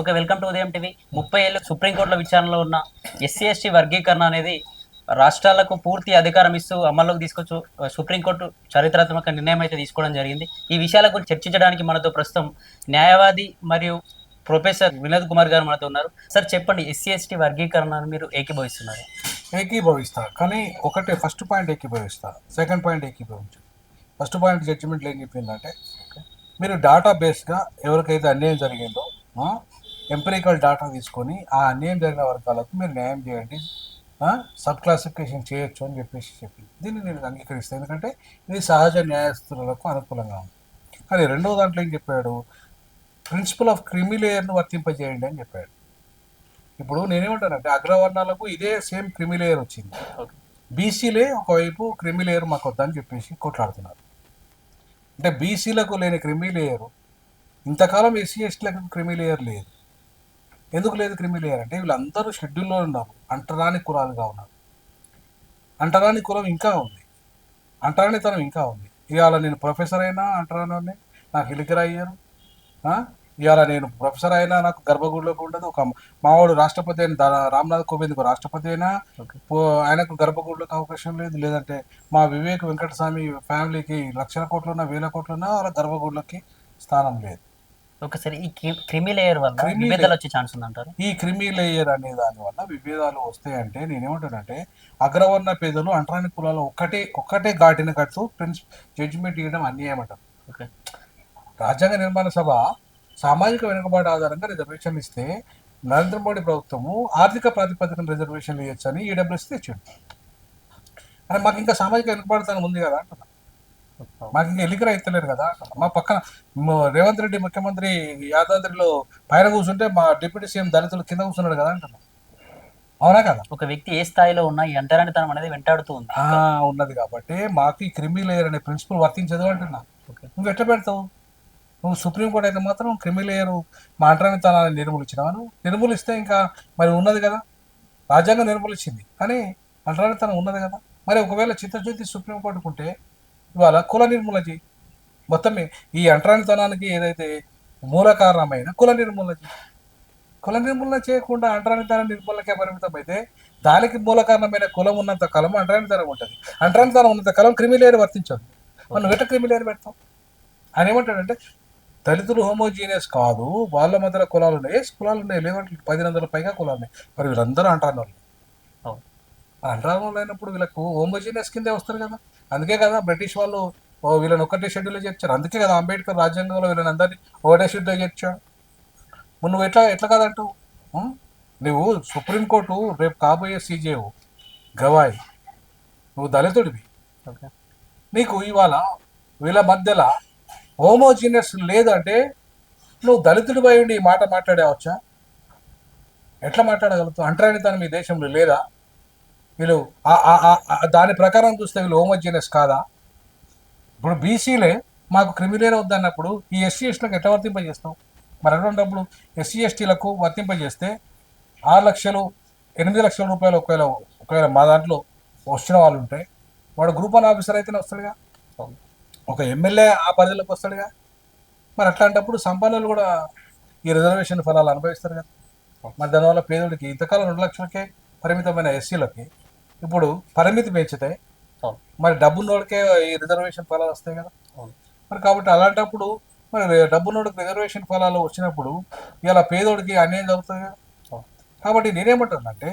Okay welcome to Udayam TV. ముప్పై ఏళ్ళు సుప్రీంకోర్టులో విచారణలో ఉన్న ఎస్సీ ఎస్టీ వర్గీకరణ అనేది రాష్ట్రాలకు పూర్తి అధికారం ఇస్తూ అమల్లోకి తీసుకొచ్చు సుప్రీంకోర్టు చరిత్రాత్మక నిర్ణయం అయితే తీసుకోవడం జరిగింది. ఈ విషయాల గురించి చర్చించడానికి మనతో ప్రస్తుతం న్యాయవాది మరియు ప్రొఫెసర్ వినోద్ కుమార్ గారు మనతో ఉన్నారు. సార్ చెప్పండి ఎస్సీ ఎస్టీ వర్గీకరణను మీరు ఏకీభవిస్తున్నారు? ఏకీభవిస్తా కానీ ఒకటే ఫస్ట్ పాయింట్ ఏకీభవిస్తా సెకండ్ పాయింట్ ఏకీభవించు. ఫస్ట్ పాయింట్ జడ్జిమెంట్లో ఏం చెప్పిందంటే మీరు డేటా బేస్గా ఎవరికైతే అన్యాయం జరిగిందో ఎంపెరికల్ డేటా తీసుకొని ఆ అన్యాయం జరిగిన వర్గాలకు మీరు న్యాయం చేయండి. సబ్ క్లాసిఫికేషన్ చేయొచ్చు అని చెప్పేసి చెప్పింది. దీన్ని నేను అంగీకరిస్తాను. ఎందుకంటే ఇది సహజ న్యాయస్థులకు అనుకూలంగా ఉంది. కానీ రెండవ దాంట్లో ఏం చెప్పాడు? ప్రిన్సిపల్ ఆఫ్ క్రిమిలేయర్ను వర్తింపజేయండి అని చెప్పాడు. ఇప్పుడు నేనేమంటానంటే అగ్రవర్ణాలకు ఇదే సేమ్ క్రిమిలేయర్ వచ్చింది. బీసీలే ఒకవైపు క్రిమిలేయర్ మాకు వద్దని చెప్పేసి కొట్లాడుతున్నారు. అంటే బీసీలకు లేని క్రిమిలేయర్ ఇంతకాలం ఎస్సీ ఎస్టీలకు క్రిమిలేయర్ లేదు. ఎందుకు లేదు క్రిమిలేయర్ అంటే వీళ్ళందరూ షెడ్యూల్లో ఉన్నారు. అంటరాని కులాలుగా ఉన్నారు. అంటరాని కులం ఇంకా ఉంది. అంటరానితనం ఇంకా ఉంది. ఇవాళ నేను ప్రొఫెసర్ అయినా అంటరాని నాకు ఇలికర అయ్యారు? ఇవాళ నేను ప్రొఫెసర్ అయినా నాకు గర్భగుడిలోకి ఉండదు. ఒక మావాడు రాష్ట్రపతి అయిన దా- రామ్నాథ్ కోవింద్ రాష్ట్రపతి అయినా ఆయనకు గర్భగుడిలోకి అవకాశం లేదు. లేదంటే మా వివేక్ వెంకటస్వామి ఫ్యామిలీకి లక్షల కోట్లున్నా వేల కోట్లున్నా వాళ్ళ గర్భగుడిలోకి స్థానం లేదు. ఓకే సార్ ఈ క్రిమి లేయర్ వల్ల విభేదాలు వచ్చే ఛాన్స్ ఉందంటారు? ఈ క్రిమి లేయర్ అనే దాని వల్ల విభేదాలు వస్తాయంటే నేనేమంటానంటే అగ్రవర్ణ పేదలు అంటరాని కులాలు ఒక్కటే ఒక్కటే ఘాటిన కడుతూ ప్రిన్స్ జడ్జిమెంట్ ఇవ్వడం అన్యాయం అంటారు. ఓకే. రాజ్యాంగ నిర్మాణ సభ సామాజిక వెనుకబాటు ఆధారంగా రిజర్వేషన్లు ఇస్తే నరేంద్ర మోడీ ప్రభుత్వము ఆర్థిక ప్రాతిపదికన రిజర్వేషన్లు ఇవ్వచ్చని ఈడబ్ల్యూఎస్ తెచ్చిండు అని మాకు ఇంకా సామాజిక వెనుకబాటుతనం ఉంది కదా అంటున్నా. మాకు ఇంకా ఎలికర ఎత్తలేరు కదా. మా పక్కన రేవంత్ రెడ్డి ముఖ్యమంత్రి యాదాద్రిలో పైన కూర్చుంటే మా డిప్యూటీ సీఎం దళితులు కింద కూర్చున్నాడు కదా అంటున్నా. అవునా కదా? ఒక వ్యక్తి ఏ స్థాయిలో ఉన్నా ఈ అంటరానితనం అనేది వెంటాడుతూ ఉంది. ఉన్నది కాబట్టి మాకు ఈ క్రిమి లేయర్ అనే ప్రిన్సిపల్ వర్తించదు అంటున్నా. నువ్వు ఎట్లా పెడతావు? నువ్వు సుప్రీంకోర్టు అయితే మాత్రం క్రిమిలేయరు మా అంటరానితనాన్ని నిర్మూలించినావు నిర్మూలిస్తే ఇంకా మరి ఉన్నది కదా. రాజ్యాంగం నిర్మూలించింది. కానీ అంటరానితనం ఉన్నది కదా. మరి ఒకవేళ చిత్తశుద్ధి సుప్రీంకోర్టుకు ఉంటే ఇవాళ కుల నిర్మూలన చేయి. మొత్తం ఈ- అంటరానితనానికి ఏదైతే మూల కారణమైన కుల నిర్మూలన చేయి. కుల నిర్మూలన చేయకుండా అంటరానితనం నిర్మూలనకే పరిమితం అయితే దానికి మూల కారణమైన కులం ఉన్నంత కాలం అంటరానితనం ఉంటుంది. అంటరానితనం ఉన్నంత కాలం క్రిమిలేయర్ వర్తించదు. మనం ఎట్లా క్రిమిలేయర్ పెడతాం ఆయన ఏమంటాడంటే దళితులు హోమోజీనియస్ కాదు వాళ్ళ మధ్యలో కులాలు ఉన్నాయి కులాలు ఉన్నాయి లేవంటే పది వందల పైగా కులాలు ఉన్నాయి. మరి వీళ్ళందరూ అంటారు వాళ్ళు అంటారు వాళ్ళు అయినప్పుడు వీళ్ళకు హోమోజీనియస్ కిందే వస్తారు కదా. అందుకే కదా బ్రిటిష్ వాళ్ళు వీళ్ళని ఒక్కటే షెడ్యూల్ చేర్చారు. అందుకే కదా అంబేద్కర్ రాజ్యాంగంలో వీళ్ళని అందరినీ ఒకటే షెడ్యూల్ చేర్చాడు. మరి నువ్వు ఎట్లా ఎట్లా కాదంటావు? ఉం? నువ్వు సుప్రీంకోర్టు రేపు కాబోయే సీజేవు గవాయి. నువ్వు దళితుడివి. ఓకే. నీకు ఇవాళ వీళ్ళ మధ్యలో హోమోజీనియస్ లేదంటే నువ్వు దళితుడి ఉండి ఈ మాట మాట్లాడవచ్చా? ఎట్లా మాట్లాడగలుగుతావు? అంటరానితనం మీ దేశంలో లేదా? వీళ్ళు దాని ప్రకారం చూస్తే వీళ్ళు హోమోజీనియస్ కాదా? ఇప్పుడు బీసీలే మాకు క్రిమిలేర్ వద్దన్నప్పుడు ఈ ఎస్సీ ఎస్టీలకు ఎట్లా వర్తింపజేస్తాం? మరి అటువంటిప్పుడు ఎస్సీ ఎస్టీలకు వర్తింపజేస్తే ఆరు లక్షలు ఎనిమిది లక్షల రూపాయలు ఒకవేళ ఒకవేళ మా దాంట్లో వచ్చిన వాళ్ళు ఉంటే వాడు గ్రూప్ వన్ ఆఫీసర్ అయితేనే వస్తాడుగా. ఒక ఎమ్మెల్యే ఆ పరిధిలోకి వస్తాడుగా. మరి అట్లాంటప్పుడు సంపన్నులు కూడా ఈ రిజర్వేషన్ ఫలాలు అనుభవిస్తారు కదా. మరి దానివల్ల పేదోడికి ఇంతకాలం రెండు లక్షలకే పరిమితమైన ఎస్సీలకి ఇప్పుడు పరిమితి పెంచితే. మరి డబ్బున్నోడికే ఈ రిజర్వేషన్ ఫలాలు వస్తాయి కదా? అవును. మరి కాబట్టి అలాంటప్పుడు మరి డబ్బున్నోడికి రిజర్వేషన్ ఫలాలు వచ్చినప్పుడు ఇలా పేదోడికి అన్యాయం జరుగుతుంది కదా. కాబట్టి నేనేమంటున్నానంటే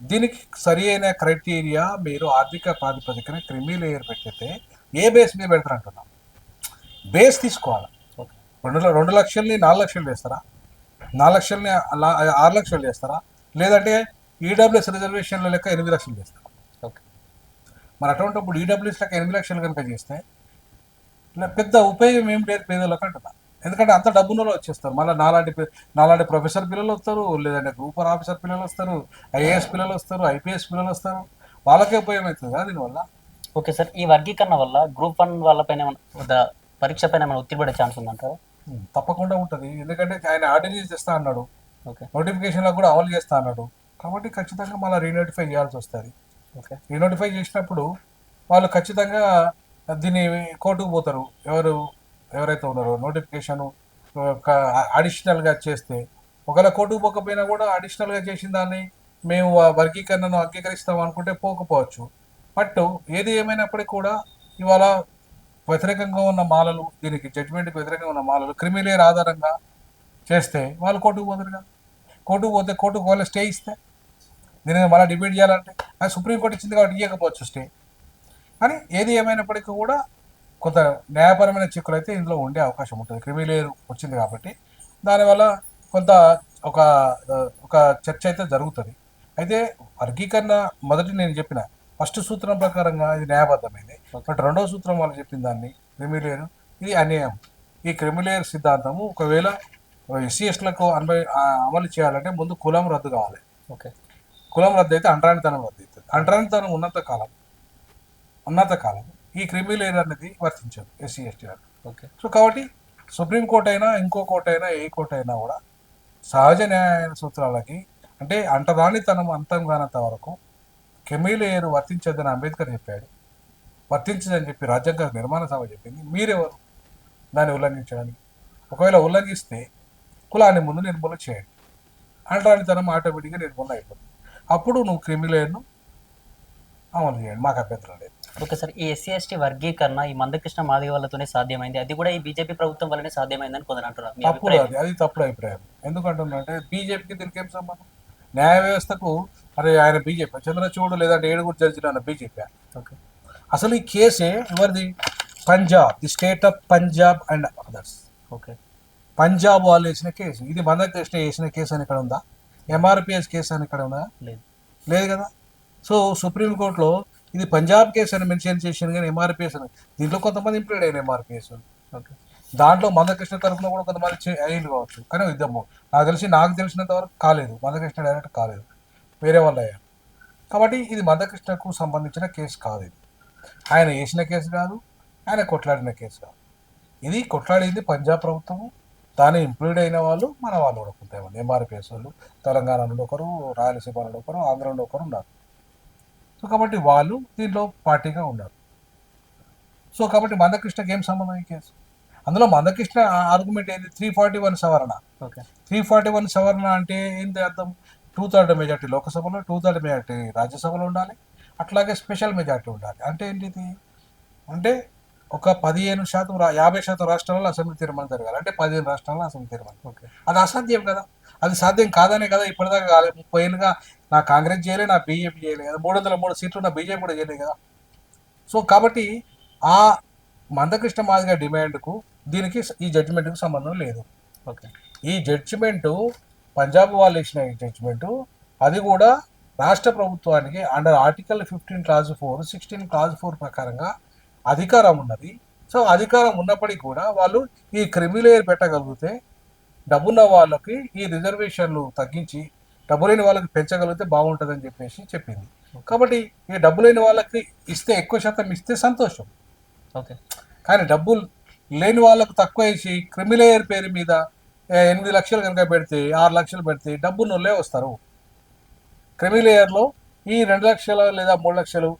దీనికి సరి అయిన క్రైటీరియా మీరు ఆర్థిక ప్రాతిపదికన క్రిమి లేయర్ పెట్టితే ఏ బేస్ మీద పెడతారు అంటున్నా బేస్ తీసుకోవాలి? రెండు రెండు లక్షల్ని నాలుగు లక్షలు చేస్తారా? నాలుగు లక్షల్ని ఆరు లక్షలు చేస్తారా? లేదంటే ఈడబ్ల్యూఎస్ రిజర్వేషన్ల లెక్క ఎనిమిది లక్షలు చేస్తారా? మరి అటువంటిప్పుడు ఈడబ్ల్యూఎస్ లెక్క ఎనిమిది లక్షలు కనుక చేస్తే ఇలా పెద్ద ఉపయోగం ఏం లేదు పేదలకు అంటున్నా. ఎందుకంటే అంత డబ్బులో వచ్చేస్తారు. మళ్ళీ నాలాంటి నాలాంటి ప్రొఫెసర్ పిల్లలు వస్తారు లేదంటే గ్రూప్ వన్ ఆఫీసర్ పిల్లలు వస్తారు ఐఏఎస్ పిల్లలు వస్తారు ఐపీఎస్ పిల్లలు వస్తారు. వాళ్ళకే ఉపయోగం అవుతుంది కదా దీనివల్ల? ఓకే సార్ ఈ వర్గీకరణ వల్ల గ్రూప్ వన్ వాళ్ళపైన పరీక్ష పైన ఏమైనా ఒత్తిడి పడే ఛాన్స్ ఉందంటారా? తప్పకుండా ఉంటుంది. ఎందుకంటే ఆయన ఆర్డినెన్స్ తెస్తా అన్నాడు. ఓకే. నోటిఫికేషన్లో కూడా అమలు చేస్తా అన్నాడు. కాబట్టి ఖచ్చితంగా మళ్ళీ రీనోటిఫై చేయాల్సి వస్తుంది. రీనోటిఫై చేసినప్పుడు వాళ్ళు ఖచ్చితంగా దీన్ని కోర్టుకు పోతారు. ఎవరు ఎవరైతే ఉన్నారో నోటిఫికేషన్ అడిషనల్గా చేస్తే. ఒకవేళ కోర్టుకు పోకపోయినా కూడా అడిషనల్గా చేసిన దాన్ని మేము ఆ వర్గీకరణను అంగీకరిస్తాం అనుకుంటే పోకపోవచ్చు. బట్ ఏది ఏమైనప్పటికీ కూడా ఇవాళ వ్యతిరేకంగా ఉన్న మాలలు దీనికి జడ్జిమెంట్కి వ్యతిరేకంగా ఉన్న మాలలు క్రిమిలేర్ ఆధారంగా చేస్తే వాళ్ళు కోర్టుకు పోతారు కదా కోర్టుకు పోతే కోర్టుకు వాళ్ళు స్టే ఇస్తే. దీని మళ్ళీ డిబేట్ చేయాలంటే. సుప్రీంకోర్టు ఇచ్చింది కాబట్టి ఇవ్వకపోవచ్చు స్టే. కానీ ఏది ఏమైనప్పటికీ కూడా కొంత న్యాయపరమైన చిక్కులు అయితే ఇందులో ఉండే అవకాశం ఉంటుంది. క్రిమిలేరు వచ్చింది కాబట్టి. దానివల్ల కొంత ఒక ఒక చర్చ అయితే జరుగుతుంది. అయితే వర్గీకరణ మొదటి నేను చెప్పిన ఫస్ట్ సూత్రం ప్రకారంగా ఇది న్యాయబద్ధమైంది. బట్ రెండో సూత్రం వాళ్ళు చెప్పిన దాన్ని క్రిమిలేరు ఇది అన్యాయం. ఈ క్రిమిలేర్ సిద్ధాంతము ఒకవేళ ఎస్సీ ఎస్టీలకు అన్వయ అమలు చేయాలంటే ముందు కులం రద్దు కావాలి. ఓకే. కులం రద్దు అయితే అంటరానితనం రద్దు అవుతుంది అంటరానితనం ఉన్నంత కాలం ఉన్నంత కాలం ఈ క్రిమిలేర్ అనేది వర్తించదు ఎస్సీ ఎస్టీ ఓకే. సో కాబట్టి సుప్రీంకోర్టు అయినా ఇంకో కోర్టు అయినా ఏ కోర్టు అయినా కూడా సహజ న్యాయ సూత్రాలకి అంటే అంటరానితనం అంతం కానంత వరకు కెమీలేరు వర్తించదని అంబేద్కర్ చెప్పాడు. వర్తించదని చెప్పి రాజ్యాంగ నిర్మాణ సభ చెప్పింది. మీరెవరు? దాన్ని ఉల్లంఘించడానికి. ఒకవేళ ఉల్లంఘిస్తే కులాన్ని ముందు నిర్మూలన చేయండి. అంటరానితనం ఆటోమేటిక్గా నిర్మూలన అయిపోతుంది. అప్పుడు నువ్వు క్రిమిలేయర్ను అమలు చేయండి. మాకు అభ్యంతరం లేదు. ఓకే సార్ ఈ ఎస్సీ ఎస్టీ వర్గీకరణ ఈ మందకృష్ణ మాదిగ వల్లతోనే సాధ్యమైంది. అది కూడా ఈ బీజేపీ ప్రభుత్వం వల్లనే సాధ్యమైందని కొందరు మీ తప్పుడు అది అది తప్పుడు అభిప్రాయం. ఎందుకంటున్నంటే బీజేపీకి దీనికి ఏం సంబంధం? న్యాయ వ్యవస్థకు అరే ఆయన బీజేపీ చంద్రచూడు లేదంటే ఏడుగురు జడ్జిలు అన్న బీజేపీ. ఓకే. అసలు ఈ కేసే ఎవరిది? Punjab the state of Punjab and others. Okay. Punjab వాళ్ళు వేసిన కేసు ఇది మందకృష్ణ వేసిన కేసు అని ఇక్కడ ఉందా? ఎంఆర్పిఎస్ కేసు అని ఇక్కడ ఉందా? లేదు. లేదు కదా? సో సుప్రీంకోర్టులో ఇది పంజాబ్ కేసు అని మెన్షన్ చేసిన కానీ ఎంఆర్పిఎస్ అని. దీంట్లో కొంతమంది ఇంప్లీడ్ అయిన ఎంఆర్పిఎస్ ఓకే. దాంట్లో మందకృష్ణ తరఫున కూడా కొంతమంది అయ్యింది కావచ్చు. కానీ ఇద్దము నాకు తెలిసి నాకు తెలిసినంత వరకు కాలేదు. మందకృష్ణ డైరెక్ట్ కాలేదు. వేరే వాళ్ళు అయ్యారు. కాబట్టి ఇది మందకృష్ణకు సంబంధించిన కేసు కాదు ఇది. ఆయన వేసిన కేసు కాదు. ఆయన కొట్లాడిన కేసు కాదు. ఇది కొట్లాడింది పంజాబ్ ప్రభుత్వము. దాని ఇంప్లూడ్ అయిన వాళ్ళు మన వాళ్ళు కూడా కొంతమంది ఎంఆర్పిఎస్ వాళ్ళు తెలంగాణ నుండి ఒకరు రాయలసీమ నుండి ఒకరు ఆంధ్ర నుండి ఒకరు ఉన్నారు. సో కాబట్టి వాళ్ళు దీంట్లో పార్టీగా ఉన్నారు. సో కాబట్టి మందకృష్ణకి ఏం సంబంధం ఈ కేసు? అందులో మందకృష్ణ ఆర్గ్యుమెంట్ ఏంది? త్రీ ఫార్టీ వన్ సవరణ. ఓకే. త్రీ ఫార్టీ వన్ సవరణ అంటే ఏంటి అర్థం? టూ థర్డ్ మెజార్టీ లోకసభలో టూ థర్డ్ మెజార్టీ రాజ్యసభలో ఉండాలి. అట్లాగే స్పెషల్ మెజార్టీ ఉండాలి. అంటే ఏంటిది అంటే ఒక పదిహేను శాతం యాభై శాతం రాష్ట్రాల్లో అసెంబ్లీ తీర్మానం జరగాలి. అంటే పదిహేను రాష్ట్రాల్లో అసెంబ్లీ తీర్మానం. అది అసాధ్యం కదా. అది సాధ్యం కాదనే కదా ఇప్పటిదాకా కాలేదు ముప్పై ఏళ్ళుగా నా కాంగ్రెస్ చేయలే నా బీజేపీ చేయలే కదా. మూడు వందల మూడు సీట్లు నా బీజేపీ కూడా చేయలేదు కదా. సో కాబట్టి ఆ మందకృష్ణ మాదిగ డిమాండ్కు దీనికి ఈ జడ్జిమెంట్కి సంబంధం లేదు. ఓకే. ఈ జడ్జిమెంటు పంజాబ్ వాళ్ళు ఇచ్చిన ఈ జడ్జిమెంటు అది కూడా రాష్ట్ర ప్రభుత్వానికి under article fifteen clause four sixteen clause four ప్రకారంగా అధికారం ఉన్నది. సో అధికారం ఉన్నప్పటికీ కూడా వాళ్ళు ఈ క్రిమిలేయర్ పెట్టగలిగితే డబ్బున్న వాళ్ళకి ఈ రిజర్వేషన్లు తగ్గించి డబ్బు లేని వాళ్ళకి పెంచగలిగితే బాగుంటుందని చెప్పేసి చెప్పింది. కాబట్టి ఈ డబ్బు లేని వాళ్ళకి ఇస్తే ఎక్కువ శాతం ఇస్తే సంతోషం. ఓకే. కానీ డబ్బులు లేని వాళ్ళకు తక్కువ వేసి క్రిమిలేయర్ పేరు మీద ఎనిమిది లక్షలు కనుక పెడితే ఆరు లక్షలు పెడితే డబ్బు నొల్లే వస్తారు క్రిమిలేయర్లో ఈ రెండు లక్షలు లేదా మూడు లక్షలు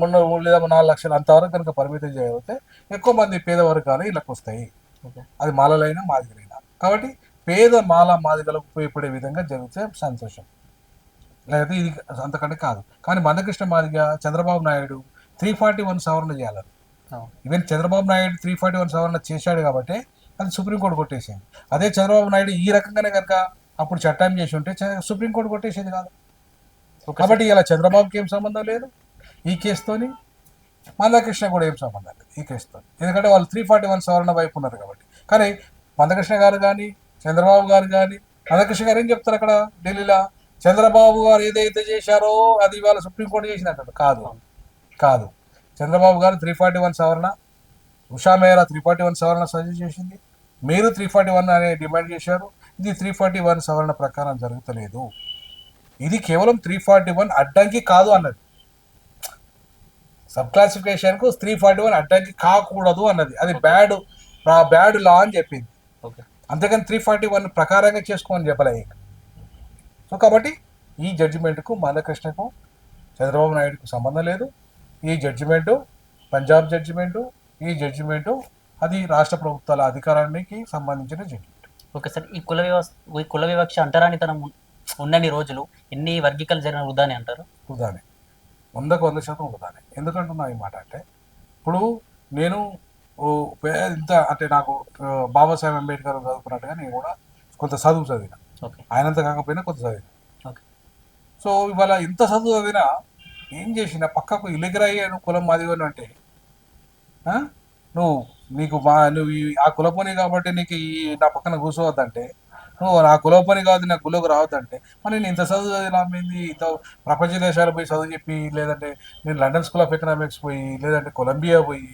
మూడు లేదా నాలుగు లక్షలు అంతవరకు కనుక పరిమితం చేయకపోతే ఎక్కువ మంది పేద వర్గాలు ఇళ్ళకి వస్తాయి. ఓకే. అది మాలలైనా మాదిగలైనా. కాబట్టి పేద మాల మాదిగలకు ఉపయోగపడే విధంగా జరిగితే సంతోషం. లేకపోతే ఇది అంతకంటే కాదు. కానీ Mandakrishna Madiga Chandrababu Naidu three forty one సవరణ చేయాలి అవును. Even Chandrababu Naidu three forty one సవరణ చేశాడు కాబట్టి అది సుప్రీంకోర్టు కొట్టేసింది. అదే చంద్రబాబు నాయుడు ఈ రకంగానే కనుక అప్పుడు చట్టం చేసి ఉంటే సుప్రీంకోర్టు కొట్టేసేది కాదు. కాబట్టి ఇలా చంద్రబాబుకి ఏం సంబంధం లేదు? ఈ కేసుతోని మందకృష్ణ కూడా ఏం సంబంధం లేదు ఈ కేసుతో ఎందుకంటే వాళ్ళు త్రీ ఫార్టీ వన్ సవరణ వైపు ఉన్నారు కాబట్టి. కానీ మందకృష్ణ గారు కానీ చంద్రబాబు గారు కానీ మందకృష్ణ గారు ఏం చెప్తారు అక్కడ ఢిల్లీలో? చంద్రబాబు గారు ఏదైతే చేశారో అది ఇవాళ సుప్రీంకోర్టు చేసినట్టు. కాదు. కాదు. చంద్రబాబు గారు త్రీ ఫార్టీ వన్ సవరణ Usha Mehra three forty one సవరణ సజెస్ట్ చేసింది. మీరు త్రీ ఫార్టీ వన్ అనే డిమాండ్ చేశారు. ఇది త్రీ ఫార్టీ వన్ సవరణ ప్రకారం జరుగుతలేదు. ఇది కేవలం త్రీ ఫార్టీ వన్ అడ్డంకి కాదు అన్నది. సబ్ క్లాసిఫికేషన్కు త్రీ ఫార్టీ వన్ అడ్డంకి కాకూడదు అన్నది. అది బ్యాడ్ బ్యాడ్ లా అని చెప్పింది. ఓకే అంతేకాని త్రీ ఫార్టీ వన్ ప్రకారంగా చేసుకోమని చెప్పలే. సో కాబట్టి ఈ జడ్జిమెంట్కు మందకృష్ణకు చంద్రబాబు నాయుడుకు సంబంధం లేదు. ఈ జడ్జిమెంటు పంజాబ్ జడ్జిమెంటు ఈ జడ్జిమెంటు అది రాష్ట్ర ప్రభుత్వాల అధికారానికి సంబంధించిన జడ్జిమెంట్ ఓకే సార్ ఈ కుల వ్యవస్థ ఈ కుల వివక్ష అంటరానితనం ఉన్- ఉన్నన్ని రోజులు ఎన్ని వర్గీకరణ జరిగిన వృధాని అంటారు? వృధానే. వందకు వంద శాతం వృధానే ఎందుకంటున్నా ఈ మాట అంటే ఇప్పుడు నేను ఇంత అంటే నాకు బాబాసాహెబ్ అంబేద్కర్ చదువుకున్నట్టుగా నేను కూడా కొంత చదువు చదివిన. ఓకే. ఆయనంత కాకపోయినా కొంత చదివిన. ఓకే. సో ఇవాళ ఇంత చదువు చదివినా ఏం చేసిన పక్కకు ఇలిగిరాయి నువ్వు కులం మాదిగోని అంటే? నువ్వు నీకు మా నువ్వు ఆ కులపని కాబట్టి నీకు ఈ నా పక్కన కూర్చోవద్దంటే నువ్వు నా కులపని కాదు నా కులకు రావద్దంటే. మరి నేను ఇంత చదువు చదివినామేంది ఇంత ప్రపంచ దేశాలు పోయి చదువు చెప్పి లేదంటే నేను లండన్ స్కూల్ ఆఫ్ ఎకనామిక్స్ పోయి లేదంటే కొలంబియా పోయి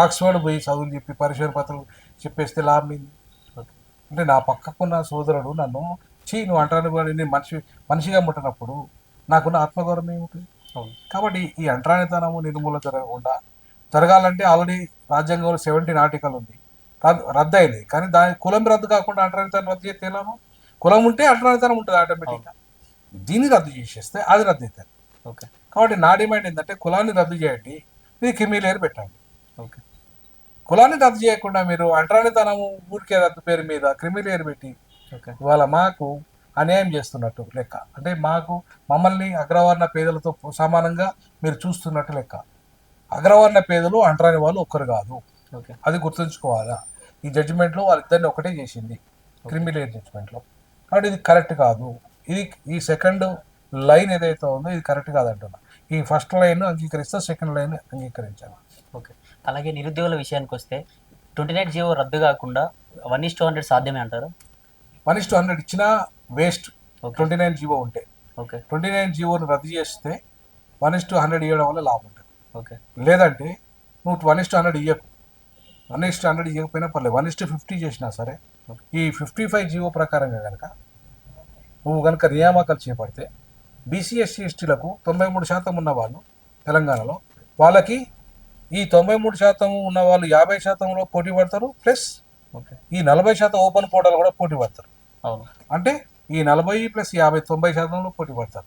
ఆక్స్ఫర్డ్ పోయి చదువులు చెప్పి పరిశోధన పత్రాలు చెప్పేస్తే లాభం ఏంది? ఓకే అంటే నా పక్కకున్న సోదరుడు నన్ను చీ నువ్వు అంటాను నేను మనిషి మనిషిగా ముట్టినప్పుడు నాకున్న ఆత్మగౌరవం అవును. కాబట్టి ఈ అంటరానితనము నిర్మూలన జరగకుండా జరగాలంటే ఆల్రెడీ రాజ్యాంగంలో సెవెంటీన్ ఆర్టికల్ ఉంది. రద్దు అయింది కానీ దాని కులం రద్దు కాకుండా అంటరానితనం రద్దు చేస్తే ఎలానో కులం ఉంటే అంటరానితనం ఉంటుంది ఆటోమేటిక్గా దీన్ని రద్దు చేసేస్తే అది రద్దు అవుతుంది. ఓకే. కాబట్టి నా డిమాండ్ ఏంటంటే కులాన్ని రద్దు చేయండి ఇది క్రిమిలేయర్ పెట్టండి. ఓకే. కులాన్ని రద్దు చేయకుండా మీరు అంటరానితనము ఊరికే రద్దు పేరు మీద క్రిమిలేయర్ పెట్టి ఓకే. ఇవాళ మాకు అన్యాయం చేస్తున్నట్టు లెక్క. అంటే మాకు మమ్మల్ని అగ్రవర్ణ పేదలతో సమానంగా మీరు చూస్తున్నట్టు లెక్క. అగ్రవర్ణ పేదలు అంటరాని వాళ్ళు ఒక్కరు కాదు. ఓకే. అది గుర్తుంచుకోవాలా? ఈ జడ్జిమెంట్లో వాళ్ళిద్దరిని ఒకటే చేసింది. క్రిమిలేయర్ జడ్జిమెంట్లో కాబట్టి ఇది కరెక్ట్ కాదు. ఇది ఈ సెకండ్ లైన్ ఏదైతే ఉందో ఇది కరెక్ట్ కాదంటున్నా. ఈ ఫస్ట్ లైన్ అంగీకరిస్తే సెకండ్ లైన్ అంగీకరించాలి. ఓకే అలాగే నిరుద్యోగుల విషయానికి వస్తే ట్వంటీ నైన్ జీవో రద్దు కాకుండా వన్ ఇస్ టూ హండ్రెడ్ సాధ్యమే అంటారు? వన్ ఇస్ టూ హండ్రెడ్ ఇచ్చినా వేస్ట్ ట్వంటీ నైన్ జీవో ఉంటే. ఓకే ట్వంటీ నైన్ జీవోని రద్దు చేస్తే వన్ ఇస్ టూ హండ్రెడ్ ఇవ్వడం వల్ల లాభం ఉంటుంది. ఓకే లేదంటే నువ్వు వన్ ఇస్ టూ హండ్రెడ్ ఇవ్వకు వన్ ఇస్ టూ హండ్రెడ్ ఇవ్వకపోయినా పర్లేదు. వన్ ఇస్ టూ ఫిఫ్టీ చేసినా సరే ఈ ఫిఫ్టీ ఫైవ్ జీవో ప్రకారంగా కనుక నువ్వు కనుక నియామకాలు చేపడితే బీసీ ఎస్సీ ఎస్టీలకు తొంభై మూడు శాతం ఉన్న వాళ్ళు తెలంగాణలో వాళ్ళకి ఈ తొంభై మూడు శాతం ఉన్న వాళ్ళు యాభై శాతంలో పోటీ పడతారు ప్లస్ ఓకే ఈ నలభై శాతం ఓపెన్ కోటాలు కూడా పోటీ పడతారు. అవును. అంటే ఈ నలభై ప్లస్ యాభై తొంభై శాతంలో పోటీ పడతారు.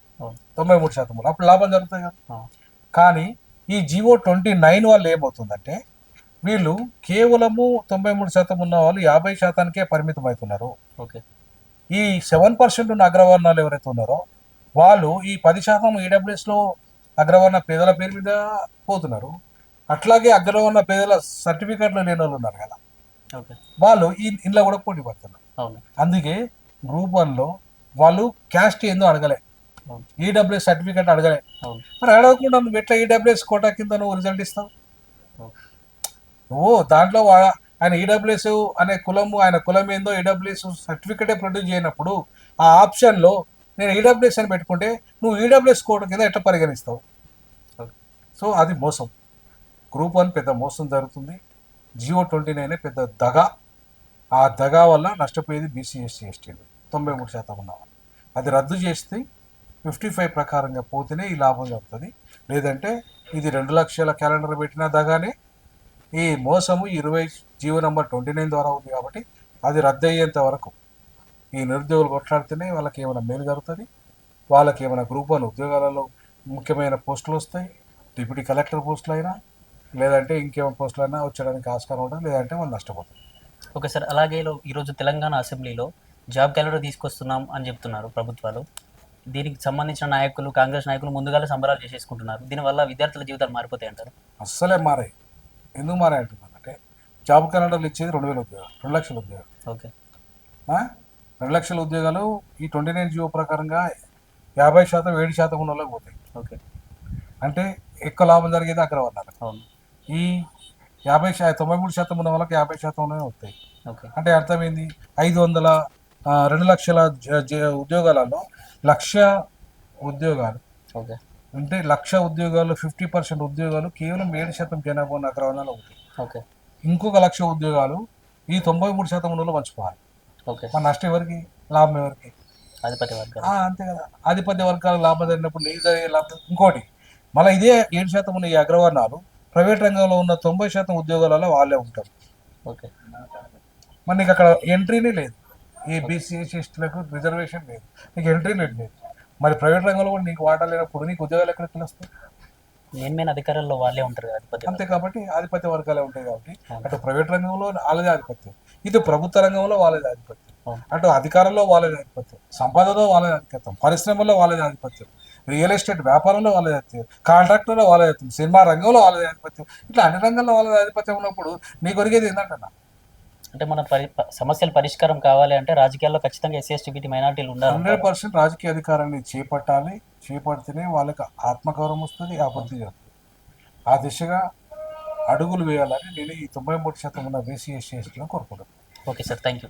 తొంభై మూడు శాతంలో. అప్పుడు లాభం జరుగుతుంది కదా. కానీ ఈ జివో ట్వంటీ నైన్ వాళ్ళు ఏమవుతుందంటే వీళ్ళు కేవలము తొంభై మూడు శాతం ఉన్న వాళ్ళు యాభై శాతానికే పరిమితం అవుతున్నారు. ఓకే. ఈ సెవెన్ పర్సెంట్ ఉన్న అగ్రవర్ణాలు ఎవరైతే ఉన్నారో వాళ్ళు ఈ పది శాతం ఈడబ్ల్యూఎస్లో అగ్రవర్ణ పేదల పేరు మీద పోతున్నారు. అట్లాగే అగ్రవర్ణ పేదల సర్టిఫికెట్లు లేని వాళ్ళు ఉన్నారు కదా. ఓకే. వాళ్ళు ఈ ఇంట్లో కూడా పోటీ పడుతున్నారు. అందుకే గ్రూప్ వన్లో వాళ్ళు క్యాస్ట్ ఏందో అడగలే. ఈడబ్ల్యూఎస్ సర్టిఫికెట్ అడగలే. మరి అడగకుండా నువ్వు ఎట్లా ఈడబ్ల్యూఎస్ కోటా కింద నువ్వు రిజల్ట్ ఇస్తావు? ఓకే నువ్వు దాంట్లో ఆయన ఈడబ్ల్యూఎస్ అనే కులము ఆయన కులం ఏందో ఈడబ్ల్యూఎస్ సర్టిఫికేటే ప్రొడ్యూస్ చేయనప్పుడు ఆ ఆప్షన్లో నేను ఈడబ్ల్యూఎస్ అని పెట్టుకుంటే నువ్వు ఈడబ్ల్యూఎస్ కోడ్ కింద ఎట్లా పరిగణిస్తావు? సో అది మోసం. గ్రూప్ వన్ పెద్ద మోసం జరుగుతుంది. జియో ట్వంటీ నైన్ పెద్ద దగ. ఆ దగ వల్ల నష్టపోయేది బీసీ ఎస్సీ ఎస్టీలు తొంభై మూడు శాతం ఉన్నవాళ్ళు అది రద్దు చేస్తే ఫిఫ్టీ ఫైవ్ ప్రకారంగా పోతేనే ఈ లాభం జరుగుతుంది. లేదంటే ఇది రెండు లక్షల క్యాలెండర్ పెట్టిన దగానే ఈ మోసము ఇరవై జీవో నంబర్ ట్వంటీ నైన్ ద్వారా ఉంది కాబట్టి అది రద్దు అయ్యేంత వరకు ఈ నిరుద్యోగులు కొట్లాడితేనే వాళ్ళకి ఏమైనా మేలు జరుగుతుంది వాళ్ళకి ఏమైనా గ్రూప్ వన్ ఉద్యోగాలలో ముఖ్యమైన పోస్టులు వస్తాయి డిప్యూటీ కలెక్టర్ పోస్టులు అయినా లేదంటే ఇంకేమైనా పోస్టులు అయినా వచ్చడానికి ఆస్కారం ఉంటుంది లేదంటే వాళ్ళు నష్టపోతారు. ఓకే సార్ అలాగే ఈరోజు తెలంగాణ అసెంబ్లీలో జాబ్ క్యాలెండర్ తీసుకొస్తున్నాం అని చెప్తున్నారు ప్రభుత్వాలు. దీనికి సంబంధించిన నాయకులు కాంగ్రెస్ నాయకులు ముందుగానే సంబరాలు చేసేసుకుంటున్నారు. దీనివల్ల విద్యార్థుల జీవితాలు మారిపోతాయి అంటారు అస్సలే మారాయి. ఎందుకు మారాయి అంటున్నానంటే జాబ్ క్యాలెండర్లు ఇచ్చేది రెండు వేల ఉద్యోగాలు రెండు లక్షల ఉద్యోగాలు ఓకే? రెండు లక్షల ఉద్యోగాలు ఈ ట్వంటీ నైన్ జియో ప్రకారంగా యాభై శాతం ఏడు శాతం ఉన్న వాళ్ళకి పోతాయి. ఓకే. అంటే ఎక్కువ లాభం జరిగేది అగ్రవర్ణాలకు అవును. ఈ యాభై శా తొంభై మూడు శాతం ఉన్న వాళ్ళకి యాభై శాతంలోనే వస్తాయి. ఓకే. అంటే అర్థమైంది? ఐదు వందల రెండు లక్షల ఉద్యోగాలలో లక్ష ఉద్యోగాలు ఓకే. అంటే లక్ష ఉద్యోగాలు ఫిఫ్టీ పర్సెంట్ ఉద్యోగాలు కేవలం ఏడు శాతం జనాభా ఉన్న అగ్రవర్ణాలు అవుతాయి ఓకే. ఇంకొక లక్ష ఉద్యోగాలు ఈ తొంభై మూడు శాతం ఉన్న పంచుకోవాలి. ఓకే. మన నష్టం ఎవరికి? లాభం ఎవరికి? ఆధిపత్య వర్గాలు. అంతే కదా. ఆధిపత్య వర్గాలకు లాభం జరిగినప్పుడు నీకు జరిగే లాభం. ఇంకోటి మళ్ళీ ఇదే ఏడు శాతం ఉన్న ఈ అగ్రవర్ణాలు ప్రైవేట్ రంగంలో ఉన్న తొంభై శాతం ఉద్యోగాలలో వాళ్ళే ఉంటారు. ఓకే. మరి నీకు అక్కడ ఎంట్రీనే లేదు. ఈ బీసీ ఎస్టీలకు రిజర్వేషన్ లేదు. నీకు ఎంట్రీ లేదు. మరి ప్రైవేట్ రంగంలో కూడా నీకు వాటా లేనప్పుడు నీకు ఉద్యోగాలు ఎక్కడికి వస్తాయి మెయిన్ మెయిన్ అధికారుల్లో వాళ్ళే ఉంటారు కదా ఆధిపత్యం అంతే కాబట్టి ఆధిపత్య వర్గాలే ఉంటాయి కాబట్టి అటు ప్రైవేట్ రంగంలో వాళ్ళదే ఆధిపత్యం. ఇటు ప్రభుత్వ రంగంలో వాళ్ళదే ఆధిపత్యం. అటు అధికారంలో వాళ్ళదే ఆధిపత్యం. సంపదలో వాళ్ళదే ఆధిపత్యం. పరిశ్రమలో వాళ్ళదే ఆధిపత్యం. రియల్ ఎస్టేట్ వ్యాపారంలో వాళ్ళదే ఆధిపత్యం. కాంట్రాక్టర్లో వాళ్ళదే ఆధిపత్యం. సినిమా రంగంలో వాళ్ళదే ఆధిపత్యం. ఇట్లా అన్ని రంగాల్లో వాళ్ళదే ఆధిపత్యం ఉన్నప్పుడు నీకు ఒరిగేది ఏంటంటే అంటే మన సమస్యల పరిష్కారం కావాలి అంటే రాజకీయాల్లో ఖచ్చితంగా ఎస్సీ ఎస్టీ బీటీ మైనార్టీలు ఉండాలి హండ్రెడ్ పర్సెంట్ రాజకీయ అధికారాన్ని చేపట్టాలి. చేపడితేనే వాళ్ళకి ఆత్మగౌరవం వస్తుంది అభివృద్ధి ఆ దిశగా అడుగులు వేయాలని నేను ఈ తొంభై మూడు శాతం ఉన్న బీసీ ఎస్సీ ఎస్టీలను కోరుకుంటున్నాను. Okay sir thank you